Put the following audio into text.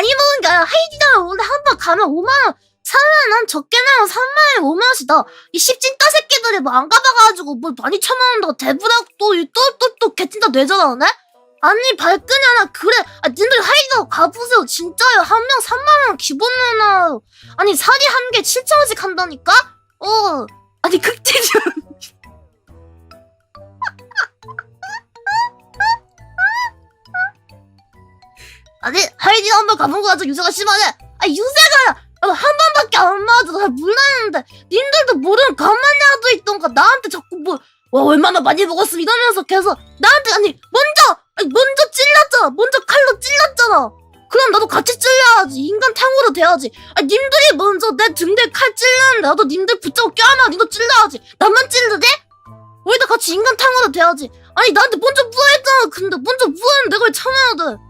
많이 먹은 게 아니라 하이디다. 원래 한 번 가면 5만 원. 사면 한 적게 나면 3만 원. 5만 원씩다 이 씹찐따 새끼들이 뭐 안 가봐가지고 뭘 많이 처먹는다고 대부라고 또또또또 개찐따 뇌잖아 너네? 아니 발끈이 하나 그래. 아 님들 하이디다 가보세요. 진짜요. 한 명 3만 원 기본 내놔요. 아니 사리 한 개 7천 원씩 한다니까? 어. 아니 극 아니 하이디 한번 가본 거 가지고 유세가 심하네. 아 유세가 아, 한 번밖에 안 맞아 잘 몰랐는데 님들도 모르는 가만히라도 있던가 나한테 자꾸 뭐 와 얼마나 많이 먹었어 이러면서 계속 나한테 아니 먼저 아니 먼저 찔렀잖아. 먼저 칼로 찔렀잖아. 그럼 나도 같이 찔려야지. 인간 탕후루 돼야지. 아 님들이 먼저 내 등대 칼 찔렀는데 나도 님들 붙잡고 껴안아. 님도 찔러야지. 나만 찔르대? 우리 다 같이 인간 탕후루 돼야지. 아니 나한테 먼저 부활했잖아. 근데 먼저 부활은 내가 왜 참아야 돼